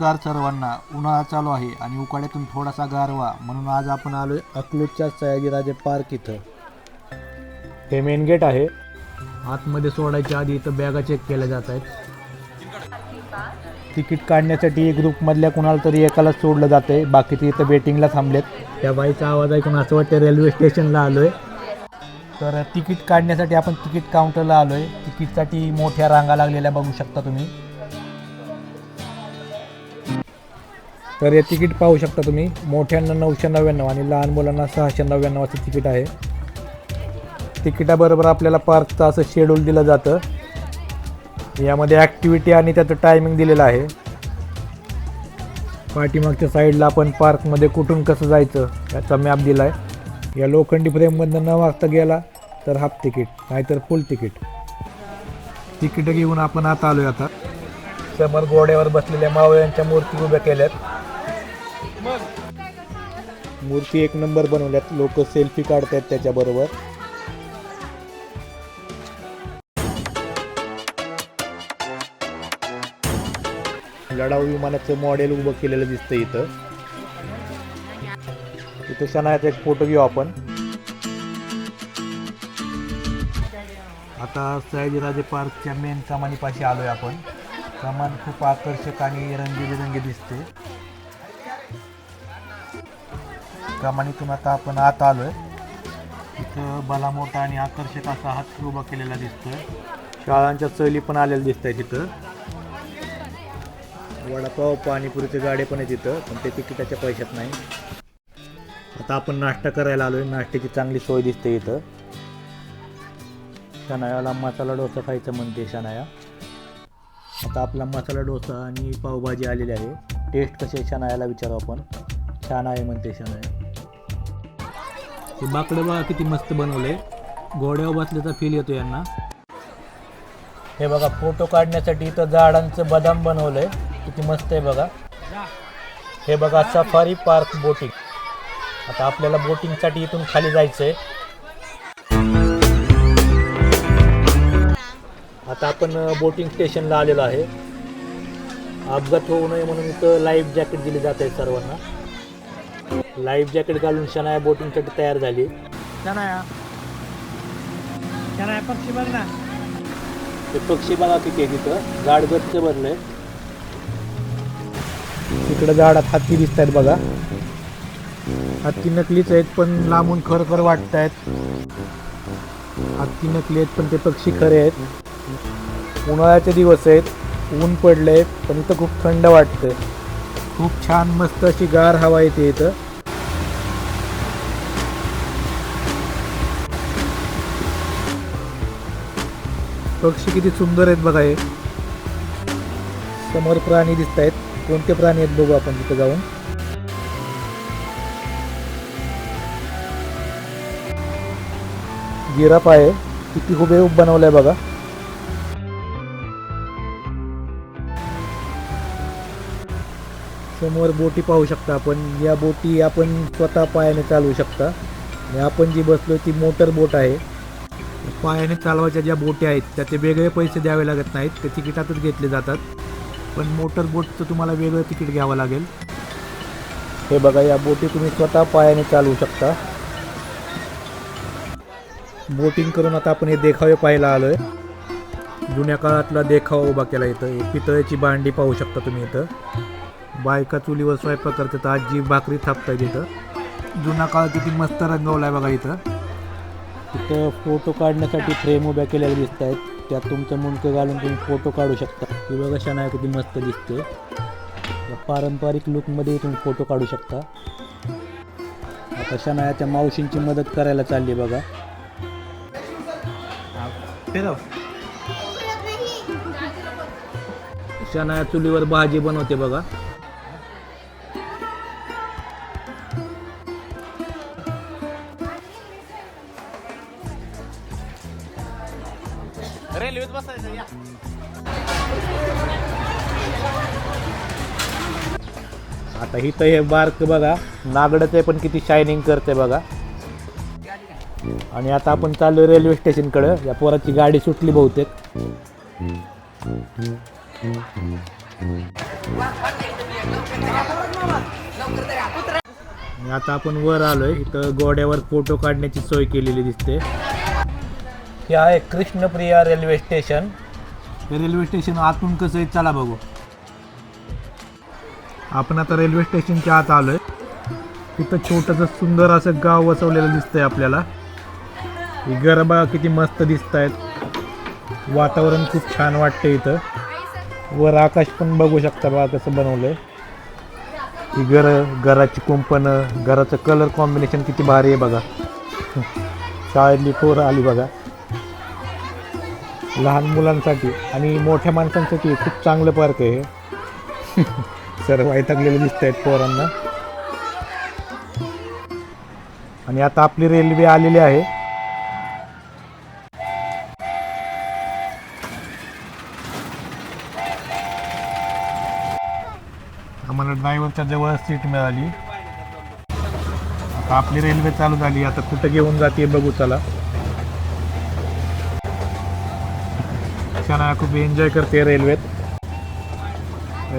नमस्कार सर्वांना. उन्हाळा चालू आहे आणि उकाड्यातून थोडासा गारवा म्हणून आज आपण आलो आहे अकलूजच्या सयाजीराजे पार्क इथं. हे मेन गेट आहे. आतमध्ये सोडायच्या आधी इथं बॅगा चेक केल्या जात आहेत. तिकीट काढण्यासाठी एक ग्रुपमधल्या कुणाला तरी एकालाच सोडलं जातं आहे बाकी ते इथं वेटिंगला थांबलेत. त्या बाईचा आवाज ऐकून असं वाटतं रेल्वे स्टेशनला आलो आहे तर तिकीट काढण्यासाठी आपण तिकीट काउंटरला आलो आहे तिकीटसाठी मोठ्या रांगा लागलेल्या बघू शकता तुम्ही. तर हे तिकीट पाहू शकता तुम्ही. मोठ्यांना नऊशे नव्याण्णव आणि लहान मुलांना सहाशे नव्याण्णवाचं तिकीट आहे. तिकिटाबरोबर आपल्याला पार्कचं असं शेड्यूल दिलं जातं. यामध्ये ॲक्टिव्हिटी आणि त्याचं टायमिंग दिलेलं आहे. पाठीमागच्या साईडला आपण पार्कमध्ये कुठून कसं जायचं याचा मॅप दिला आहे या लोखंडी फ्रेममधनं न वाजता गेला तर हाफ तिकीट नाहीतर फुल तिकीट तिकीटं घेऊन आपण आता आहे आता. समोर घोड्यावर बसलेल्या मावळ्यांच्या मूर्ती उभ्या केल्यात. मूर्ती एक नंबर बनवल्यात. लोक सेल्फी काढतायत त्याच्याबरोबर. लढाऊ विमानाचं मॉडेल उभं केलेलं दिसतं इथं. इथं शनायाचा एक फोटो घेऊ आपण. आता सयाजीराजे पार्कच्या मेन कमानीपाशी आलोय आपण. कमान खूप आकर्षक आणि रंगीबेरंगी दिसते. कमानीतून आता आपण आत आलोय. इथं भला मोठा आणि आकर्षक असा हात उभा केलेला दिसतोय. शाळांच्या चली पण आलेल्या दिसत आहेत तिथं वडापाव पाणीपुरीचे गाडे पण आहेत तिथं पण ते तिकिटाच्या पैशात नाही. आता आपण नाश्ता करायला आलोय. नाश्त्याची चांगली सोय दिसते इथं. शनायाला मसाला डोसा खायचं म्हणते शनाया. आता आपला मसाला डोसा आणि पावभाजी आलेली आहे. टेस्ट कशी आहे शनायाला विचारू आपण. छान आहे म्हणते शनाया. हे बाकडं बघा किती मस्त बनवले घोड्यावर बसल्याचा फील येतो यांना. हे बघा फोटो काढण्यासाठी इथं झाडांचं बदाम बनवलंय. किती मस्त आहे बघा. हे बघा सफारी पार्क बोटिंग आता आपल्याला बोटिंगसाठी इथून खाली जायचं आहे आता आपण बोटिंग स्टेशनला आलेलो आहे. अपघात होऊ नये म्हणून इथं लाईफ जॅकेट दिली जात आहे सर्वांना. लाईफ जॅकेट घालून शनाया बोटिंगसाठी तयार झाली. शनाया. शनाया पक्षी बघ ना. ते पक्षी बघा किती आहे तिथं. झाड गच्च भरलंय. तिकडं झाडात हत्ती दिसत आहेत बघा. हत्ती नकलीच आहेत पण लांबून खरखर वाटत आहेत हत्ती नकली आहेत पण ते पक्षी खरे आहेत. उन्हाळ्याचे दिवस आहेत ऊन पडले पण इथं खूप थंड वाटतंय. खूप छान मस्त अशी गार हवा येते इथं. पक्षी किती सुंदर आहेत बघा हे. समोर प्राणी दिसत आहेत कोणते प्राणी आहेत बघू आपण तिथं जाऊन. गिराप आहे. किती हुबेहूब बनवलाय बघा. समोर बोटी पाहू शकता आपण. या बोटी आपण स्वतः पायाने चालवू शकता. आणि आपण जी बसलो ती मोटर बोट आहे. पायाने चालवायच्या ज्या बोटी आहेत त्याचे वेगळे पैसे द्यावे लागत नाहीत. ते तिकिटातच घेतले जातात. पण मोटर बोटचं तुम्हाला वेगळं तिकीट घ्यावं लागेल. हे बघा या बोटी तुम्ही स्वतः पायाने चालवू शकता. बोटिंग करून आता आपण हे देखावे पाहायला आलोय. जुन्या काळातला देखावा उभा केला इथं. पितळेची भांडी पाहू शकता तुम्ही इथं. बायका चुलीवर स्वयंपाक करतात आजी भाकरी थापतायत इथं. जुना काळ किती मस्त रंगवला आहे बघा इथं. तिथं फोटो काढण्यासाठी फ्रेम उभ्या केलेल्या दिसत आहेत. त्यात तुमचं मुंडकं घालून तुम्ही फोटो काढू शकता. ही बघा शनाया किती मस्त दिसते. या पारंपरिक लुकमध्ये तुम्ही फोटो काढू शकता. आता शनायाच्या मावशींची मदत करायला चालली बघा. शनाया चुलीवर भाजी बनवते बघा. इथं हे बार्क बघा नागडचं पण किती शायनिंग करते बघा. आणि आता आपण चाललो रेल्वे स्टेशनकडं या पोराची गाडी सुटली बहुतेक. आता आपण वर आलोय. इथं गोड्यावर फोटो काढण्याची सोय केलेली दिसते. हे आहे Krishnapriya railway station railway station आतून कसं आहे? चला बघू. आपण आता रेल्वे स्टेशनच्या आत आलोय. तिथं छोटंसं सुंदर असं गाव वसवलेलं दिसतंय आपल्याला. ही गरबा किती मस्त दिसत आहेत वातावरण खूप छान वाटतंय इथं. वर आकाश पण बघू शकता बघा कसं बनवलंय. ही घर घराची कुंपणं घराचं कलर कॉम्बिनेशन किती भारी आहे बघा. शाळेतली पोरं आली बघा. लहान मुलांसाठी आणि मोठ्या माणसांसाठी खूप चांगलं पार्क आहे हे वैतागलेले दिसत आहेत पोरांना. आणि आता आपली रेल्वे आलेली आहे. आम्हाला ड्रायव्हरच्या जवळ सीट मिळाली. आता आपली रेल्वे चालू झाली. आता कुठं घेऊन जाते बघू चला. खूप एन्जॉय करते रेल्वेत.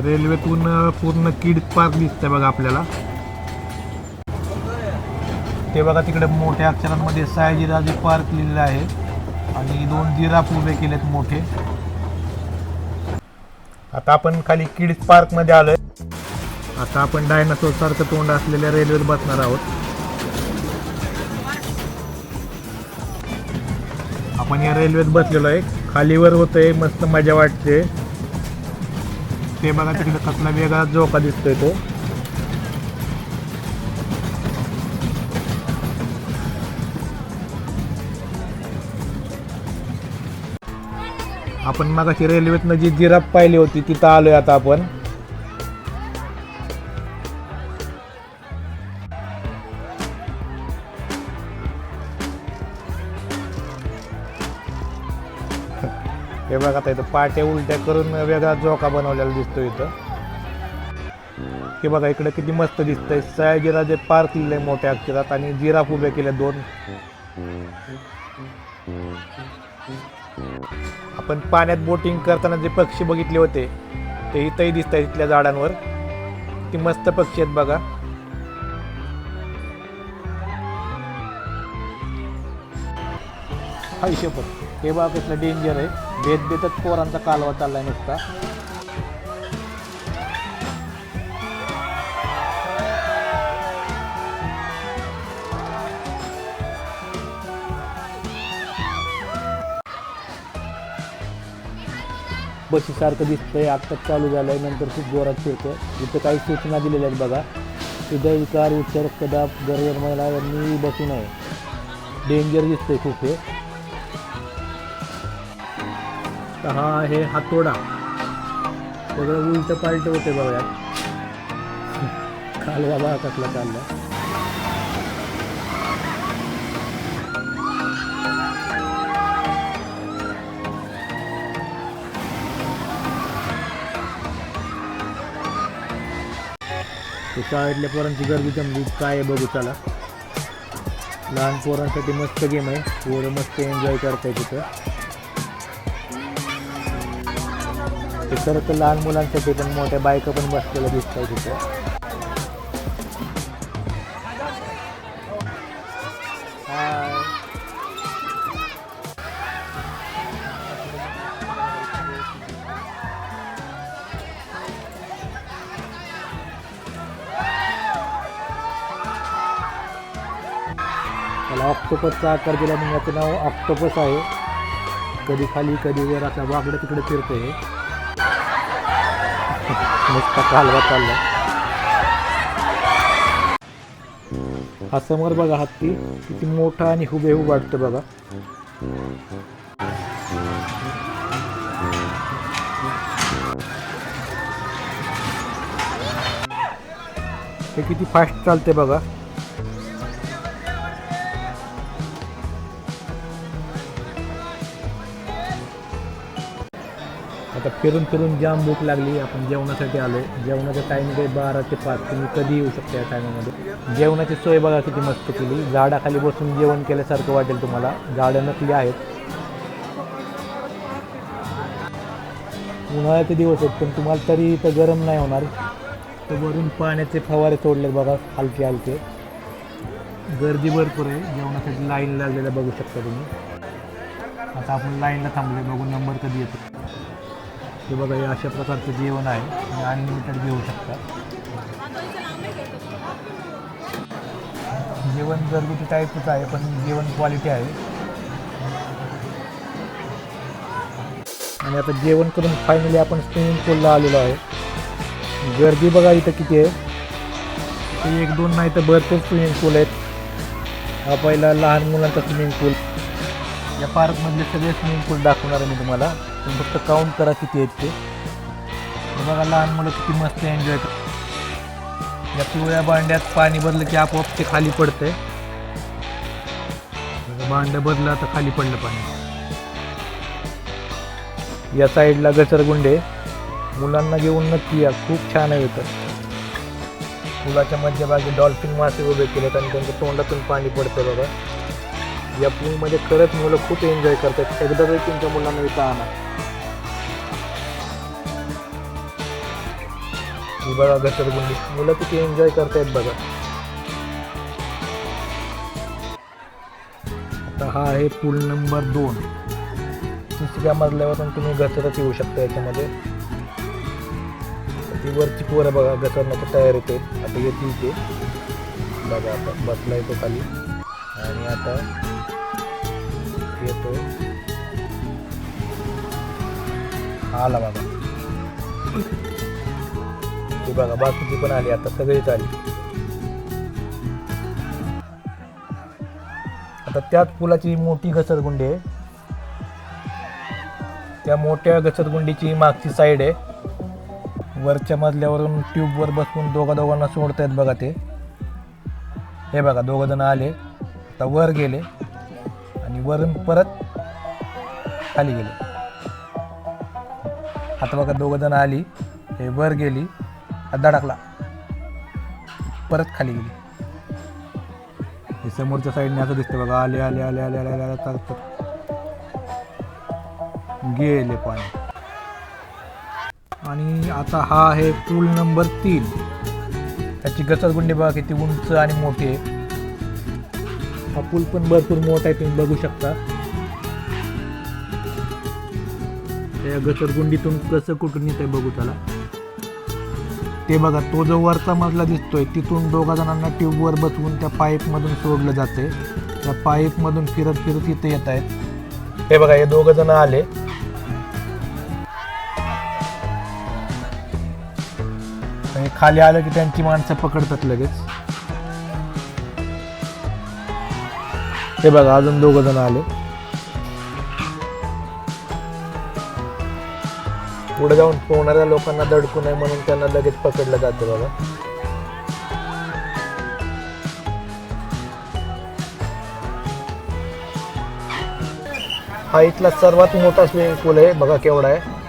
रेल्वेतून पूर्ण किड्स पार्क दिसतंय बघा आपल्याला. ते बघा तिकडे मोठ्या अक्षरांमध्ये सायजीराजे पार्क लिहिलेलं आहे. आणि दोन जिराफ उभे केलेत मोठे. आता आपण खाली किड्स पार्कमध्ये आलोय. आता आपण डायनासोर सारखं तोंड असलेल्या रेल्वेत बसणार आहोत. आपण या रेल्वेत बसलेलो आहे. खालीवर होतंय मस्त मजा वाटते. ते बघा तिकडे कसला वेगळा झोका दिसतोय तो. आपण मगाशी रेल्वेतनं जी जिराफ पाहिली होती तिथं आलोय आता आपण. हे बघा आता इथं पाट्या उलट्या करून वेगळा झोका बनवलेला दिसतो इथं. हे बघा इकडे किती मस्त दिसतंय. सयाजीरा जे पार केलेलं आहे मोठ्या अक्षरात आणि जिराफ उभे केले दोन. आपण पाण्यात बोटिंग करताना जे पक्षी बघितले होते ते इथंही दिसत आहेत इथल्या झाडांवर. किती मस्त पक्षी आहेत बघा. हा शपथ हे बघा कसलं डेंजर आहे. भेट बेतच पोरांचा कालवा चाललाय नुसता. बशीसारखं दिसतंय आत्ताच चालू झालंय नंतर खूप जोरात फिरतं इथं काही सूचना दिलेल्या आहेत बघा. हृदयविकार उच्च रक्तदाब गरजर महिला यांनी बसू नये. डेंजर दिसतंय खूप हे. तर हा आहे हातोडा. सगळं उलट पालट होते बघा. यात कालवा कसला चालला ते शाळेतल्या पोरांची गर्दी जमली. काय आहे बघू चला. लहान पोरांसाठी मस्त गेम आहे. पोरं मस्त एन्जॉय करताय तिथं ते खरं तर लहान मुलांसाठी पण मोठ्या बायका पण बसलेल्या दिसत आहे तिथं त्याला ऑक्टोपसचा आकार दिला म्हणून याचं नाव ऑक्टोपस आहे. कधी खाली कधी वर असा वागडं तिकडे फिरतं आहे नुसता कालवा चालला हा समोर बघा हत्ती किती मोठा आणि हुबेहूब वाटतं बघा. हे किती फास्ट चालते बघा. फिरून फिरून जाम भूक लागली. आपण जेवणासाठी आलो. जेवणाचा टाईम काही बारा ते पाच. तुम्ही कधी येऊ शकता या टायमामध्ये जेवणाची सोय बघा किती मस्त केली. झाडाखाली बसून जेवण केल्यासारखं वाटेल तुम्हाला. झाडं नकली आहेत. उन्हाळ्याचे दिवस आहेत पण तुम्हाला तरी इथं गरम नाही होणार. तर वरून पाण्याचे फवारे सोडले बघा हलके हलके. गर्दी भरपूर आहे. जेवणासाठी लाईन लागलेलं बघू शकता तुम्ही. आता आपण लाईनला थांबले बघू नंबर कधी येतो. हे बघा हे अशा प्रकारचं जेवण आहे. तुम्ही अनलिमिटेड घेऊ शकता. जेवण घरगुती टाईपच आहे पण जेवण क्वालिटी आहे. आणि आता जेवण करून फायनली आपण स्विमिंग पूलला आलेलो आहे. गर्दी बघा इथं किती आहे. ते एक दोन नाही तर भरपूर स्विमिंग पूल आहेत. हा पहिला लहान मुलांचा स्विमिंग पूल या पार्कमधले सगळे स्विमिंग पूल दाखवणार आहे मी तुम्हाला. तुम्ही फक्त काउंट करा किती आहेत ते. बघा लहान मुलं किती मस्त एन्जॉय करतात या पिवळ्या भांड्यात पाणी भरलं की आपोआप ते खाली पडतंय. भांड भांडं आता खाली पडलं पाणी. या साईडला घसरगुंडे मुलांना घेऊन नक्की या. खूप छान आहे इथं पुलाच्या मध्यभागी डॉल्फिन मासे उभे केलेत आणि त्यांच्या तोंडातून पाणी पडतं बघा. या पूलमध्ये खरंच मुलं खूप एन्जॉय करतात. एकदा तरी तुमच्या मुलांना इथं आणा. ही बघा घसरगुंडी मुलं किती एन्जॉय करतायत बघा. आता हा आहे पूल नंबर दोन. तिसऱ्या मजल्यावरून तुम्ही घसरत येऊ शकता याच्यामध्ये. ती वरची पोरं बघा घसरण्याची तयार येते आता येतील ते. बघा आता बसला येतो खाली. आणि आता येतोय. आला बाबा. ती बघा बाकीची पण आली आता सगळीच आली. आता त्याच पुलाची मोठी घसरगुंडी आहे. त्या मोठ्या घसरगुंडीची मागची साईड आहे. वरच्या मजल्यावरून ट्यूबवर बसून दोघा दोघांना सोडतायत बघा ते. हे बघा दोघं जण आले. आता वर गेले. आणि वरून परत खाली गेले. आता बघा दोघं जण आली हे वर गेली धडकला. परत खाली गेली. हे समोरच्या साईडने असं दिसतं बघा आले आले आले आले आले आले आले चालतात गेले पाणी. आणि आता हा आहे पूल नंबर तीन. त्याची घसरगुंडी बघा किती उंच आणि मोठी आहे. हा पूल पण भरपूर मोठा आहे तुम्ही बघू शकता. त्या घसरगुंडीतून कसं कुठून येत आहे बघू त्याला ते बघा तो जो वरचा मजला दिसतोय तिथून दोघा जणांना ट्यूबवर बसवून त्या पाईपमधून सोडलं जाते त्या पाईपमधून फिरत फिरत इथे येत आहेत. हे बघा हे दोघं जण आले. खाली आलं की त्यांची माणसं पकडतात लगेच. हे बघा अजून दोघं जण आले. पुढे जाऊन पोहणाऱ्या लोकांना दडकू नये म्हणून त्यांना लगेच पकडलं जातं बघा. हा इथला सर्वात मोठा स्विमिंग पूल आहे बघा केवढा आहे.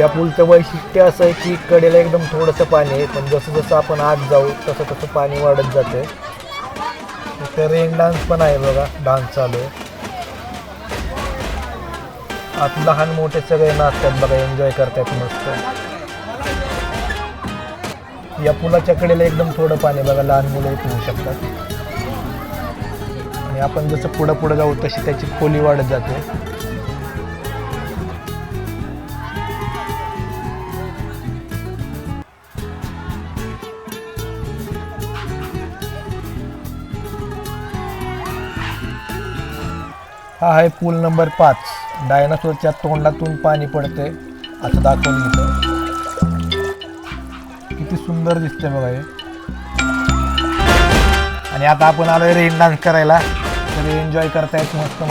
या पूलचं वैशिष्ट्य असं आहे की कडेला एकदम थोडंसं पाणी आहे पण जसं जसं आपण आत जाऊ तसं तसं पाणी वाढत जाते इथे रेन डान्स पण आहे बघा डान्स चालू आहे. आत लहान मोठे सगळे नाचतात बघा एन्जॉय करतात मस्त. या पुलाच्या कडेला एकदम थोडं पाणी बघा लहान मुलं पिऊ शकतात. आणि आपण जसं पुढं पुढं जाऊ तशी त्याची खोली वाढत जाते. हा आहे पूल नंबर पाच. डायनासोरच्या तोंडातून पाणी पडते. असं दाखवून घेतो किती सुंदर दिसतंय बघा हे. आणि आता आपण आलोय रेन डान्स करायला. तर एन्जॉय करतायत मस्त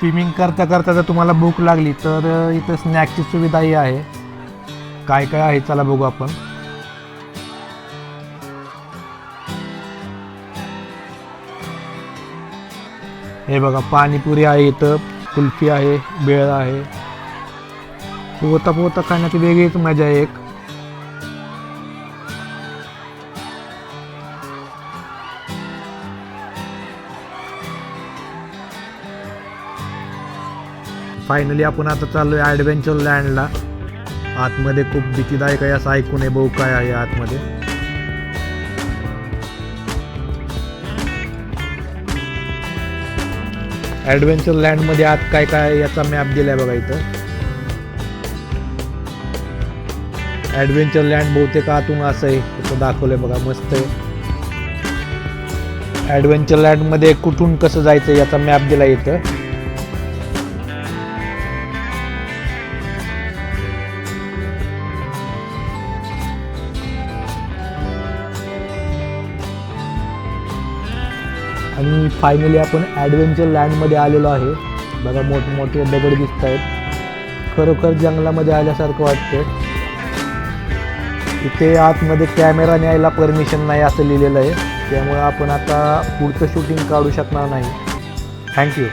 स्विमिंग करता करता जर तुम्हाला भूक लागली तर इथं स्नॅक्सची सुविधाही आहे. काय काय आहे चला बघू आपण. हे बघा पाणीपुरी आहे इथं कुल्फी आहे बेळ आहे. पोहता पोहता खाण्याची वेगळीच मजा आहे एक. फायनली आपण आता चाललो आहे ॲडव्हेंचर लँडला आतमध्ये खूप भीतीदायक आहे असं ऐकून आहे भाऊ काय आहे आतमध्ये. ॲडव्हेंचर लँडमध्ये आत काय काय याचा मॅप दिलाय बघा इथं. ॲडव्हेंचर लँड बहुतेक आतून असं आहे इथं दाखवलंय बघा मस्त आहे. ॲडव्हेंचर लँडमध्ये कुठून कसं जायचं याचा मॅप दिला इथं. आणि फायनली आपण ॲडव्हेंचर लँडमध्ये आलेलो आहे. बघा मोठमोठे दगड दिसत आहेत खरोखर जंगलामध्ये आल्यासारखं वाटतं इथे आतमध्ये कॅमेरा न्यायला परमिशन नाही असं लिहिलेलं आहे. त्यामुळे आपण आता पुढचं शूटिंग काढू शकणार नाही. थँक्यू